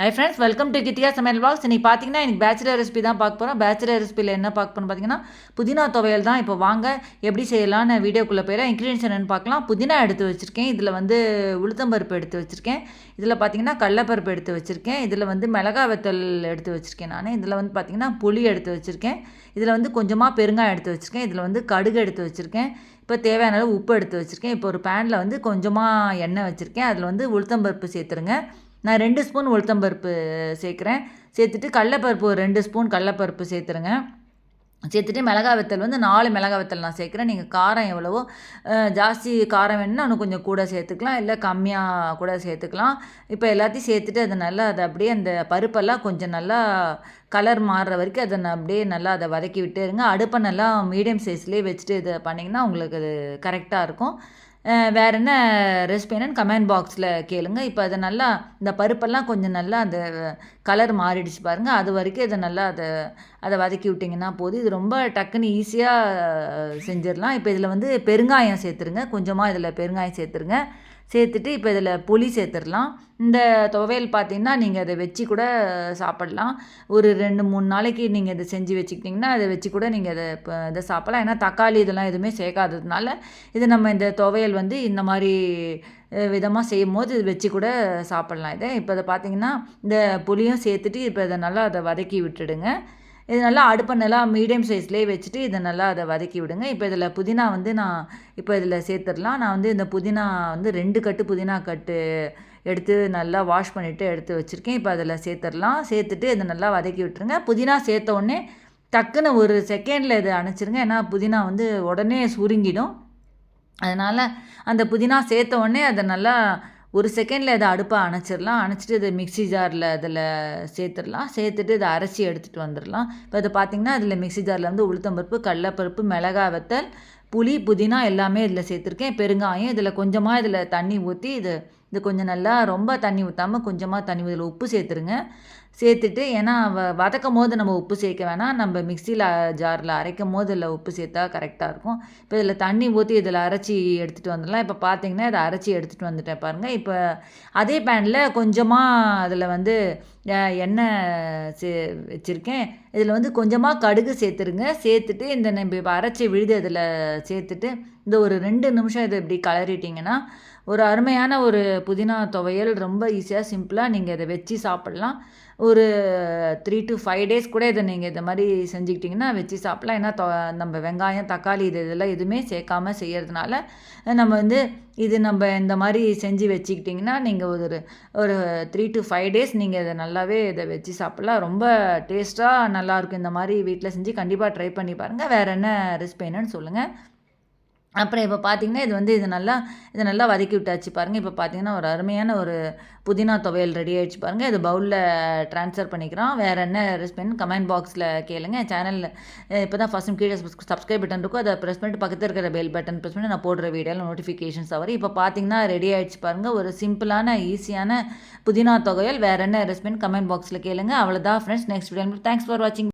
High friends welcome to கிட்டியா சமையல் box இன்னைக்கு பார்த்தீங்கன்னா எனக்கு பேச்சுலர் ரெசிபி தான் பார்க்க போகிறோம் பேச்சுலர் ரெசிபியில் என்ன பார்க்க போகிறோம் பார்த்தீங்கன்னா புதினா துவையல் தான் இப்போ வாங்க எப்படி செய்யலாம்னு வீடியோக்குள்ளே போயிடலாம். இன்க்ரீடியன்ஸ் என்னென்னு பார்க்கலாம். புதினா எடுத்து வச்சுருக்கேன். இதில் வந்து உளுத்தம்பருப்பு எடுத்து வச்சுருக்கேன். இதில் பார்த்தீங்கன்னா கடலப்பருப்பு எடுத்து வச்சுருக்கேன். இதில் வந்து மிளகா வெத்தல் எடுத்து வச்சுருக்கேன் நான். இதில் வந்து பார்த்தீங்கன்னா புளி எடுத்து வச்சுருக்கேன். இதில் வந்து கொஞ்சமாக பெருங்காயம் எடுத்து வச்சுருக்கேன். இதில் வந்து கடுகு எடுத்து வச்சுருக்கேன். இப்போ தேவையான அளவு உப்பு எடுத்து வச்சுருக்கேன். இப்போ ஒரு பேனில் வந்து கொஞ்சமாக எண்ணெய் வச்சுருக்கேன். அதில் வந்து உளுத்தம்பருப்பு சேர்த்துருங்க. நான் ரெண்டு ஸ்பூன் உளுத்தம்பருப்பு சேர்க்குறேன். சேர்த்துட்டு கடலப்பருப்பு ஒரு ரெண்டு ஸ்பூன் கடலப்பருப்பு சேர்த்துருங்க. சேர்த்துட்டு மிளகா வத்தல் வந்து நாலு மிளகா வத்தல் நான் சேர்க்குறேன். நீங்கள் காரம் எவ்வளவோ ஜாஸ்தி காரம் வேணும்னா இன்னும் கொஞ்சம் கூட சேர்த்துக்கலாம். இல்லை கம்மியாக கூட சேர்த்துக்கலாம். இப்போ எல்லாத்தையும் சேர்த்துட்டு அதை நல்லா அதை அப்படியே அந்த பருப்பெல்லாம் கொஞ்சம் நல்லா கலர் மாறுற வரைக்கும் அதை அப்படியே நல்லா அதை வதக்கி விட்டுருங்க அடுப்பை நல்லா மீடியம் சைஸ்லேயே வச்சுட்டு இதை பண்ணிங்கன்னா உங்களுக்கு அது கரெக்டாக இருக்கும். வேறு என்ன ரெசிபி என்னென்னு கமெண்ட் பாக்ஸில் கேளுங்க. இப்போ அதை நல்லா இந்த பருப்பெல்லாம் கொஞ்சம் நல்லா அந்த கலர் மாறிடுச்சு பாருங்கள் அது வரைக்கும் இதை நல்லா அதை அதை வதக்கி விட்டிங்கன்னா போதும். இது ரொம்ப டக்குன்னு ஈஸியாக செஞ்சிடலாம். இப்போ இதில் வந்து பெருங்காயம் சேர்த்துருங்க. கொஞ்சமாக இதில் பெருங்காயம் சேர்த்துருங்க. சேர்த்துட்டு இப்போ இதில் புளி சேர்த்துடலாம். இந்த துவையல் பார்த்தீங்கன்னா நீங்கள் அதை வச்சு கூட சாப்பிடலாம். ஒரு ரெண்டு மூணு நாளைக்கு நீங்கள் இதை செஞ்சு வச்சுக்கிட்டிங்கன்னா அதை வச்சு கூட நீங்கள் அதை இப்போ இதை சாப்பிட்லாம். ஏன்னா தக்காளி இதெல்லாம் எதுவுமே சேர்க்காததுனால இது நம்ம இந்த துவையல் வந்து இந்த மாதிரி விதமாக செய்யும் போது இது வச்சு கூட சாப்பிட்லாம் இதை. இப்போ இதை பார்த்தீங்கன்னா இந்த புளியும் சேர்த்துட்டு இப்போ இதை நல்லா அதை வதக்கி விட்டுடுங்க. இது நல்லா அடுப்பை நல்லா மீடியம் சைஸ்லேயே வச்சுட்டு இதை நல்லா அதை வதக்கி விடுங்க. இப்போ இதில் புதினா வந்து நான் இப்போ இதில் சேர்த்துடலாம். நான் வந்து இந்த புதினா வந்து ரெண்டு கட்டு புதினா கட்டு எடுத்து நல்லா வாஷ் பண்ணிவிட்டு எடுத்து வச்சுருக்கேன். இப்போ அதில் சேர்த்துடலாம். சேர்த்துட்டு இதை நல்லா வதக்கி விட்டுருங்க. புதினா சேர்த்த உடனே டக்குன்னு ஒரு செகண்டில் இதை அணைச்சிருங்க. ஏன்னா புதினா வந்து உடனே சுருங்கிடும். அதனால் அந்த புதினா சேர்த்த உடனே அதை நல்லா ஒரு செகண்டில் இதை அடுப்பை அணைச்சிடலாம். அணைச்சிட்டு இதை மிக்சி ஜாரில் அதில் சேர்த்துடலாம். சேர்த்துட்டு இதை அரைச்சி எடுத்துகிட்டு வந்துடலாம். இப்போ அதை பார்த்திங்கன்னா இதில் மிக்சி ஜாரில் வந்து உளுத்தம்பருப்பு கடலப்பருப்பு மிளகா வத்தல் புளி புதினா எல்லாமே இதில் சேர்த்துருக்கேன். பெருங்காயம் இதில் கொஞ்சமாக இதில் தண்ணி ஊற்றி இது இது கொஞ்சம் நல்லா ரொம்ப தண்ணி ஊற்றாமல் கொஞ்சமாக தண்ணி இதில் உப்பு சேர்த்துருங்க. சேர்த்துட்டு ஏன்னா வ வதக்கும் போது நம்ம உப்பு சேர்க்க வேணாம். நம்ம மிக்சியில் ஜாரில் அரைக்கும் போது இதில் உப்பு சேர்த்தா கரெக்டாக இருக்கும். இப்போ இதில் தண்ணி ஊற்றி இதில் அரைச்சி எடுத்துகிட்டு வந்துடலாம். இப்போ பார்த்தீங்கன்னா இதை அரைச்சி எடுத்துகிட்டு வந்துட்டேன் பாருங்கள் இப்போ அதே பேனில் கொஞ்சமாக அதில் வந்து எண்ணெய் சே வச்சுருக்கேன். இதில் வந்து கொஞ்சமாக கடுகு சேர்த்துருங்க. சேர்த்துட்டு இந்த நம்ம இப்போ அரைச்சி விழுது அதில் சேர்த்துட்டு இந்த ஒரு ரெண்டு நிமிஷம் இதை இப்படி கலரிட்டிங்கன்னா ஒரு அருமையான ஒரு புதினா துவையல் ரொம்ப ஈஸியாக சிம்பிளாக நீங்கள் இதை வச்சு சாப்பிட்லாம். ஒரு த்ரீ டு ஃபைவ் டேஸ் கூட இதை நீங்கள் இந்த மாதிரி செஞ்சுக்கிட்டிங்கன்னா வச்சு சாப்பிட்லாம். ஏன்னா நம்ம வெங்காயம் தக்காளி இது இதெல்லாம் எதுவுமே சேர்க்காம செய்கிறதுனால நம்ம வந்து இது நம்ம இந்த மாதிரி செஞ்சு வச்சுக்கிட்டிங்கன்னா நீங்கள் ஒரு ஒரு த்ரீ டு ஃபைவ் டேஸ் நீங்கள் இதை நல்லாவே இதை வச்சு சாப்பிட்லாம். ரொம்ப டேஸ்ட்டாக நல்லாயிருக்கும் இந்த மாதிரி வீட்டில் செஞ்சு கண்டிப்பாக ட்ரை பண்ணி பாருங்கள் வேறு என்ன ரெசிபி என்னன்னு சொல்லுங்கள் அப்புறம் இப்போ பார்த்தீங்கன்னா இது வந்து இது நல்லா இதை நல்லா வதக்கி விட்டாச்சு பாருங்கள் இப்போ பார்த்தீங்கன்னா ஒரு அருமையான ஒரு புதினா துவையல் ரெடி ஆகிடுச்சு பாருங்கள் இது பவுலில் ட்ரான்ஸ்ஃபர் பண்ணிக்கிறோம். வேறு என்ன ரெசிபின்னு கமெண்ட் பாக்ஸில் கேளுங்க. சேனலில் இப்போ தான் ஃபஸ்ட் கீழே சப்ஸ்கிரைப் பட்டன் இருக்கும். அதை ப்ரெஸ் பண்ணிட்டு பக்கத்தில் இருக்கிற பெல் பட்டன் ப்ரெஸ் பண்ணி நான் போடுற வீடியோவில் நோட்டிஃபிகேஷன்ஸ் வரும். இப்போ பார்த்தீங்கன்னா ரெடி ஆகிடுச்சு பாருங்கள் ஒரு சிம்பிளான ஈஸியான புதினா துவையல். வேறு என்ன ரெசிபின்னு கமெண்ட் பாக்ஸில் கேளுங்க. அவ்வளோதான் friends next video thanks for வாட்சிங்